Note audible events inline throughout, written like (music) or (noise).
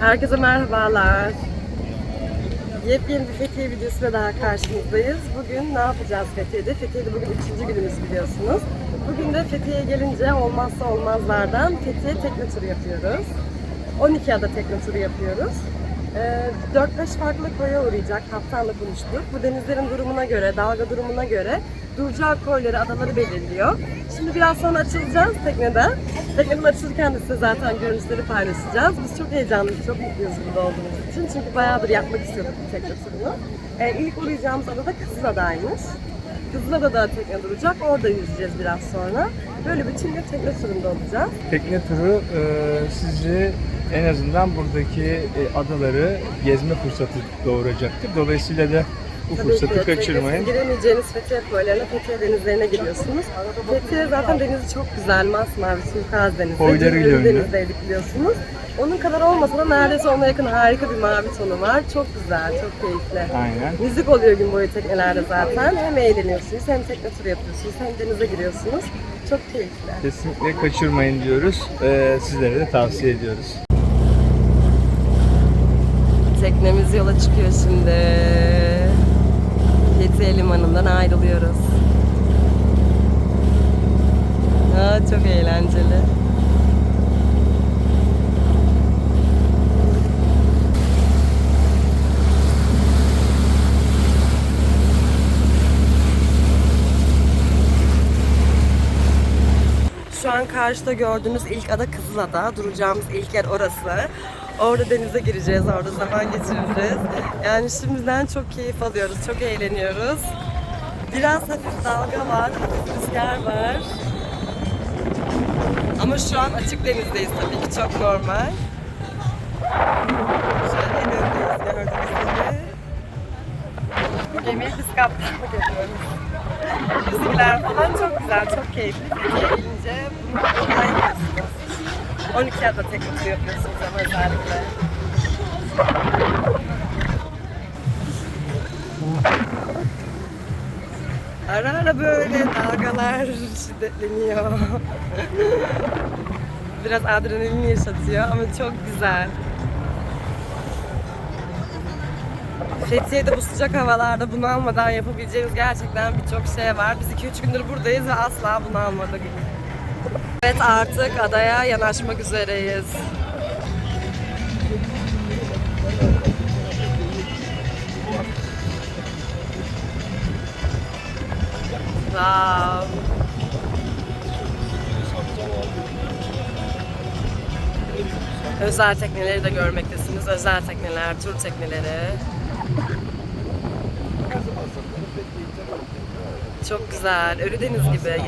Herkese merhabalar. Yepyeni bir Fethiye videosuyla daha karşınızdayız. Bugün ne yapacağız Fethiye'de? Fethiye'de bugün üçüncü günümüz biliyorsunuz. Bugün de Fethiye'ye gelince olmazsa olmazlardan Fethiye tekne turu yapıyoruz. 12 ada tekne turu yapıyoruz. Ee, 4-5 farklı koya uğrayacak. Kaptanla konuştuk. Bu denizlerin durumuna göre, dalga durumuna göre duracağı koyları, adaları belirliyor. Şimdi biraz sonra açılacağız tekneden. Tekneden açılırken de size zaten görüntüleri paylaşacağız. Biz çok heyecanlıyız, çok mutluyuz burada olduğumuz için. Çünkü bayağıdır yapmak istiyorduk bu tekne turunu. Ee, ilk uğrayacağımız ada da Kızılada'ymış. Kızılada'da tekne duracak. Orada yüzeceğiz biraz sonra. Böyle bütün gün tekne turunda olacağız. Tekne turu e, sizi en azından buradaki e, adaları gezme fırsatı doğuracaktır. Dolayısıyla da bu Tabii fırsatı ki, kaçırmayın. Giremeyeceğiniz Fethiye koylarına, Fethiye denizlerine gidiyorsunuz. Fethiye zaten denizi çok güzel, masmavi, turkuaz denizi. Koylarıyla ünlü. Denizdeydik biliyorsunuz. Onun kadar olmasa da neredeyse ona yakın harika bir mavi tonu var. Çok güzel, çok keyifli. Aynen. Müzik oluyor gün boyu teknelerde zaten. Hem eğleniyorsunuz, hem tekne turu yapıyorsunuz, hem denize giriyorsunuz. Çok keyifli. Kesinlikle kaçırmayın diyoruz. E, sizlere de tavsiye ediyoruz. Teknemiz yola çıkıyor şimdi. Fethiye Limanı'ndan ayrılıyoruz. Aa, çok eğlenceli. Şu an karşıda gördüğünüz ilk ada Kızılada. Duracağımız ilk yer orası. Orada denize gireceğiz, orada zaman geçireceğiz. Yani şimdiden çok keyif alıyoruz, çok eğleniyoruz. Biraz hafif dalga var, rüzgar var. Ama şu an açık denizdeyiz tabii ki, çok normal. Şöyle en öndeyiz gördüğünüz gibi. Bu gemiyi biz kaptanlık ediyoruz. Müzikler falan çok güzel, çok keyifli. Gelince bunu kaybediyorsunuz. 12 ada tekne turu yapıyorsunuz ama özellikle. Ara ara böyle dalgalar şiddetleniyor. Biraz adrenalin yaşatıyor ama çok güzel. Fethiye'de bu sıcak havalarda bunu almadan yapabileceğiniz gerçekten birçok şey var. Biz 2-3 gündür buradayız ve asla bunu almadık. Evet artık adaya yanaşmak üzereyiz. Wow. Özel tekneleri de görmektesiniz. Özel tekneler, tur tekneleri. Çok güzel. Ölüdeniz gibi.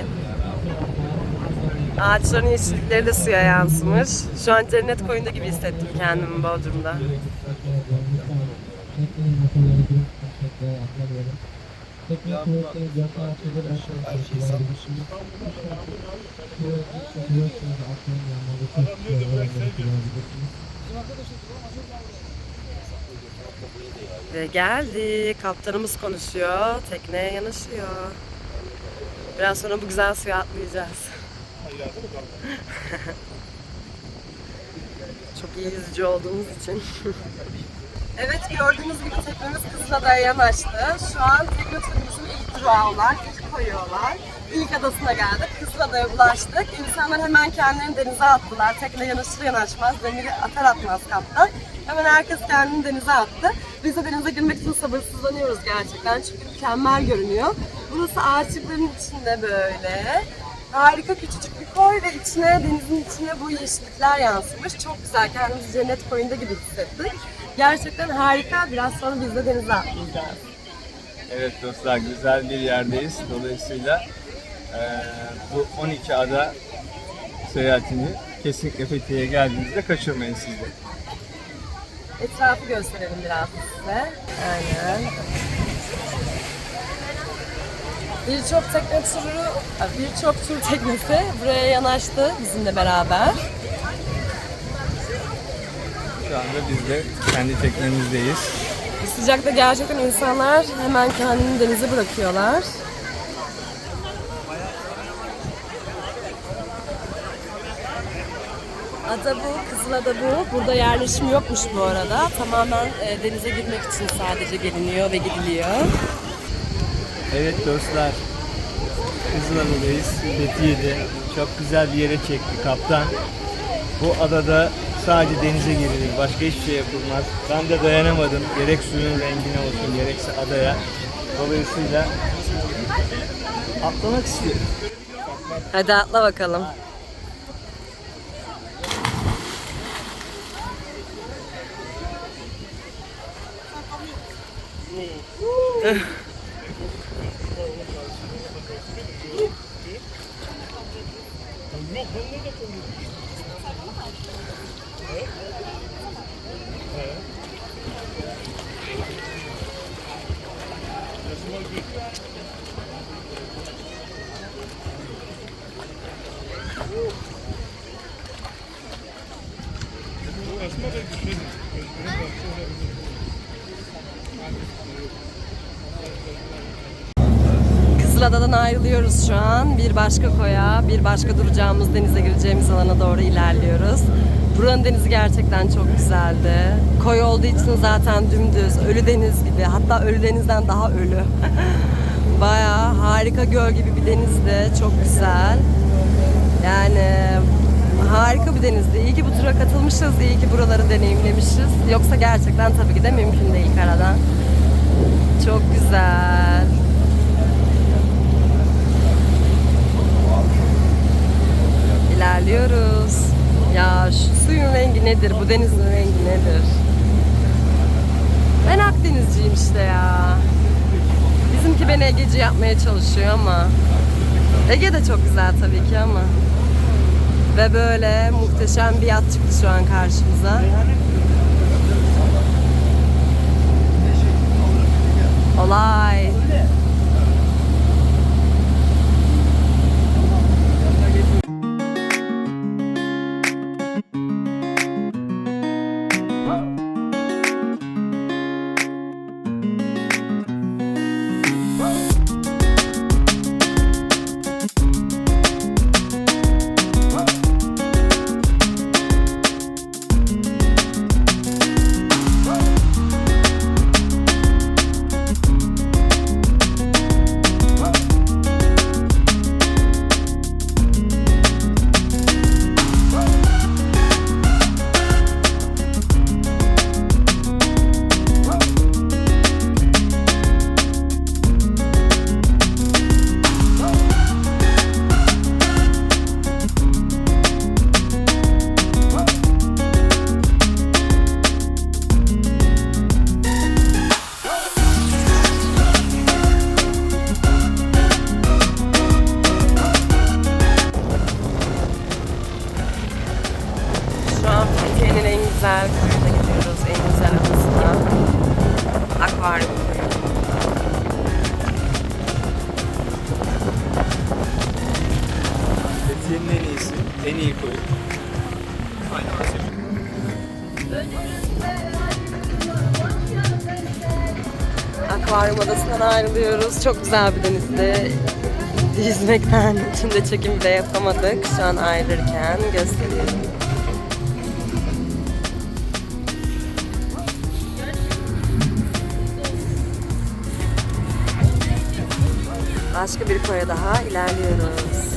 Ağaçların yeşillikleri de suya yansımış. Şu an cennet koyunda gibi hissettim kendimi Bodrum'da. Ve geldi. Kaptanımız konuşuyor. Tekneye yanaşıyor. Biraz sonra bu güzel suya atlayacağız. (laughs) Çok iyi yüzücü olduğumuz için. (laughs) evet gördüğünüz gibi teknemiz Kızılada'ya yanaştı. Şu an tekne turumuzun ilk durağı olan, ilk koyu olan ilk adasına geldik. Kızılada'ya ulaştık. İnsanlar hemen kendilerini denize attılar. Tekne yanaşır yanaşmaz, demiri atar atmaz kaptan. Hemen herkes kendini denize attı. Biz de denize girmek için sabırsızlanıyoruz gerçekten çünkü mükemmel görünüyor. Burası ağaçlıkların içinde böyle. Harika küçücük bir koy ve içine, denizin içine bu yeşillikler yansımış. Çok güzel, kendimizi cennet koyunda gibi hissettik. Gerçekten harika. Biraz sonra biz de denize atlayacağız. Evet dostlar güzel bir yerdeyiz. Dolayısıyla e, bu 12 ada seyahatini kesinlikle Fethiye'ye geldiğinizde kaçırmayın siz de. Etrafı gösterelim biraz size. Aynen. Birçok tekne turu, birçok tur teknesi buraya yanaştı bizimle beraber. Şu anda biz de kendi teknemizdeyiz. Sıcakta gerçekten insanlar hemen kendini denize bırakıyorlar. Ada bu, Kızıl Kızılada bu. Burada yerleşim yokmuş bu arada. Tamamen e, denize girmek için sadece geliniyor ve gidiliyor. Evet dostlar. Kızılada'dayız. Fethiye'de. Çok güzel bir yere çekti kaptan. Bu adada sadece denize girilir. Başka hiçbir şey yapılmaz. Ben de dayanamadım. Gerek suyun rengine olsun gerekse adaya. Dolayısıyla atlamak istiyorum. Hadi atla bakalım. Let's. Kızılada'dan ayrılıyoruz şu an. Bir başka koya, bir başka duracağımız denize gireceğimiz alana doğru ilerliyoruz. Buranın denizi gerçekten çok güzeldi. Koy olduğu için zaten dümdüz, ölü deniz gibi. Hatta ölü denizden daha ölü. (laughs) Bayağı harika göl gibi bir denizdi. Çok güzel. Yani harika bir denizdi. İyi ki bu tura katılmışız, iyi ki buraları deneyimlemişiz. Yoksa gerçekten tabii ki de mümkün değil karadan. Çok güzel. İlerliyoruz. Ya şu suyun rengi nedir? Bu denizin rengi nedir? Ben Akdenizciyim işte ya. Bizimki beni Egeci yapmaya çalışıyor ama Ege de çok güzel tabii ki ama ve böyle muhteşem bir yat çıktı şu an karşımıza. Olay. Akvaryum adasından ayrılıyoruz. Çok güzel bir denizde. Yüzmekten (laughs) içinde çekim bile yapamadık. Şu an ayrılırken gösteriyorum. Başka bir koya daha ilerliyoruz.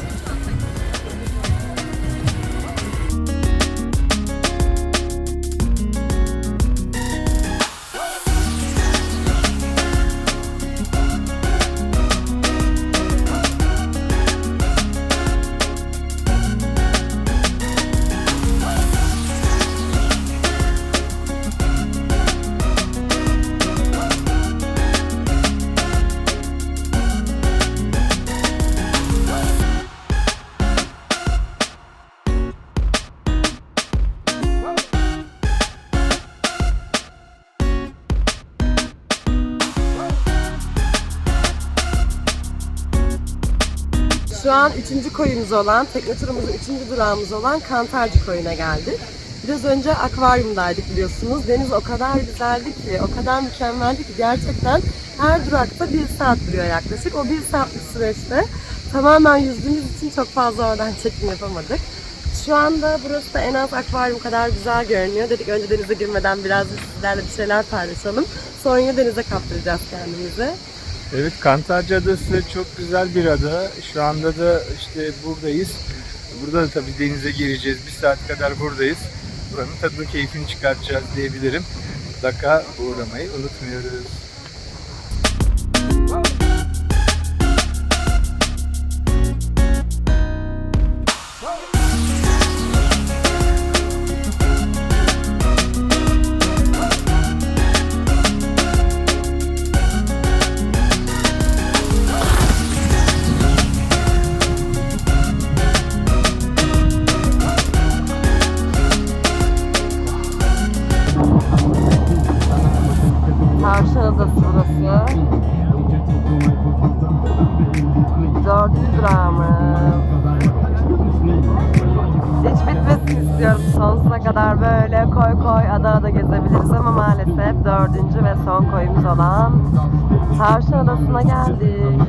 An üçüncü koyumuz olan, tekne turumuzun üçüncü durağımız olan Kantarcı koyuna geldik. Biraz önce akvaryumdaydık biliyorsunuz. Deniz o kadar güzeldi ki, o kadar mükemmeldi ki gerçekten her durakta bir saat duruyor yaklaşık. O bir saatlik süreçte tamamen yüzdüğümüz için çok fazla oradan (laughs) çekim yapamadık. Şu anda burası da en az akvaryum kadar güzel görünüyor. Dedik önce denize girmeden biraz sizlerle bir şeyler paylaşalım. Sonra denize kaptıracağız kendimizi. Evet Kantarca Adası çok güzel bir ada. Şu anda da işte buradayız. Burada da tabii denize gireceğiz. Bir saat kadar buradayız. Buranın tadını keyfini çıkartacağız diyebilirim. Mutlaka uğramayı unutmuyoruz. Tavşan Adası'na geldik.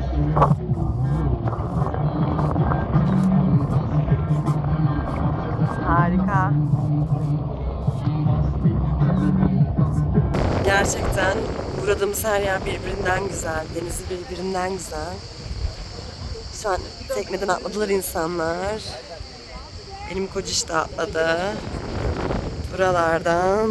Harika. Gerçekten uğradığımız her yer birbirinden güzel. Denizi birbirinden güzel. Şu an tekneden atladılar insanlar. Benim kociş de atladı. Buralardan.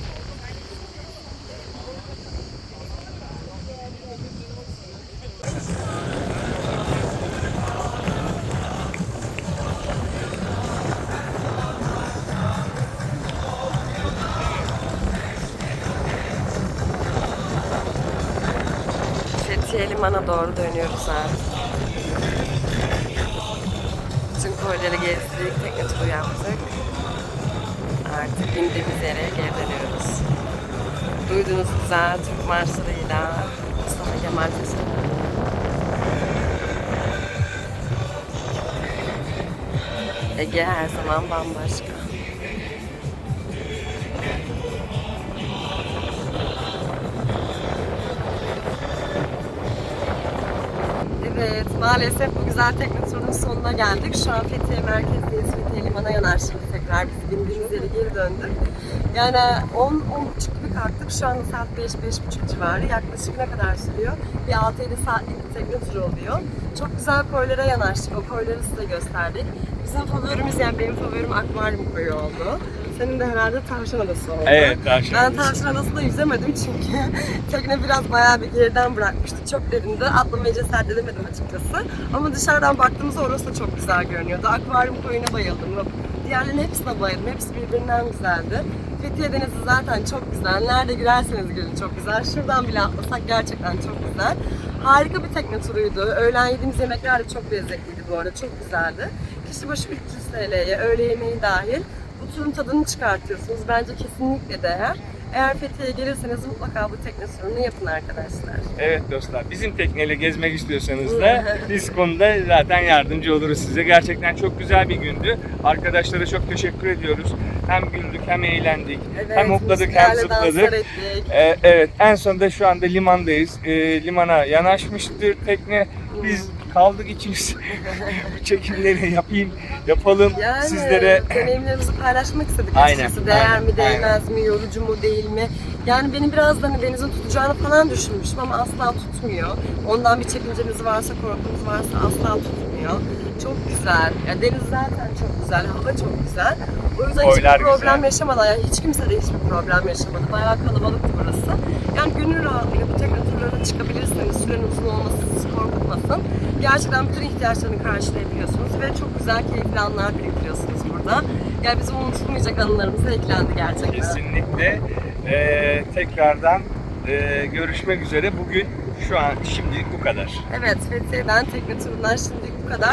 Liman'a doğru dönüyoruz artık. Bütün koyları gezdik, tekne turu yaptık. Artık bindiğimiz yere geri dönüyoruz. Duyduğunuz güzel Türk marşlarıyla Mustafa Kemal sesini. Ege her zaman bambaşka. Maalesef bu güzel tekne turunun sonuna geldik. Şu an Fethiye merkezdeyiz. Fethiye Liman'a yanaştık tekrar. Biz bindiğimiz yere geri döndük. Yani 10 10 buçuk gibi kalktık. Şu anda saat 5 buçuk civarı. Yaklaşık ne kadar sürüyor? Bir 6-7 saatlik bir tekne turu oluyor. Çok güzel koylara yanaştık. O koyları size gösterdik. Bizim favorimiz yani benim favorim akvaryum koyu oldu. Senin de herhalde Tavşan Adası oldu. Evet, Tavşan Ben Adası. Tavşan Adası'nda yüzemedim çünkü (laughs) tekne biraz bayağı bir geriden bırakmıştı. Çok derinde. Atlamaya cesaret edemedim açıkçası. Ama dışarıdan baktığımızda orası da çok güzel görünüyordu. Akvaryum koyuna bayıldım. Diğerlerinin hepsine bayıldım. Hepsi birbirinden güzeldi. Fethiye Denizi zaten çok güzel. Nerede girerseniz girin çok güzel. Şuradan bile atlasak gerçekten çok güzel. Harika bir tekne turuydu. Öğlen yediğimiz yemekler de çok lezzetliydi bu arada. Çok güzeldi. Kişi başı 300 TL'ye öğle yemeği dahil turun tadını çıkartıyorsunuz. Bence kesinlikle değer. Eğer Fethiye'ye gelirseniz mutlaka bu tekne turunu yapın arkadaşlar. Evet dostlar, bizim tekneyle gezmek istiyorsanız da (laughs) biz konuda zaten yardımcı oluruz size. Gerçekten çok güzel bir gündü. Arkadaşlara çok teşekkür ediyoruz. Hem güldük hem eğlendik, hem hopladık hem zıpladık. Ee, evet, en sonunda şu anda limandayız. Ee, limana yanaşmıştır tekne. Biz kaldık ikimiz. (laughs) Bu çekimleri yapayım, yapalım Yani sizlere. deneyimlerimizi paylaşmak istedik Aynen, açıkçası. Değer aynen, mi, değmez mi, yorucu mu, değil mi? Yani beni biraz da hani denizin tutacağını falan düşünmüştüm ama asla tutmuyor. Ondan bir çekincemiz varsa, korkumuz varsa asla tutmuyor. Çok güzel. Ya deniz zaten çok güzel, hava çok güzel. O yüzden Koylar hiçbir problem güzel. yaşamadı. Yani hiç kimse de hiçbir problem yaşamadı. Bayağı kalabalıktı burası. Yani gönül rahatlığıyla bu tekne turlarına çıkabilirseniz, süren uzun olması sizi korkutmasın. Gerçekten bütün ihtiyaçlarını karşılayabiliyorsunuz ve çok güzel, keyifli anlar biriktiriyorsunuz burada. Yani bizim unutulmayacak anılarımıza eklendi gerçekten. Kesinlikle. Ee, tekrardan e, görüşmek üzere. Bugün şu an şimdi bu kadar. Evet, Fethiye'den tekne turundan şimdi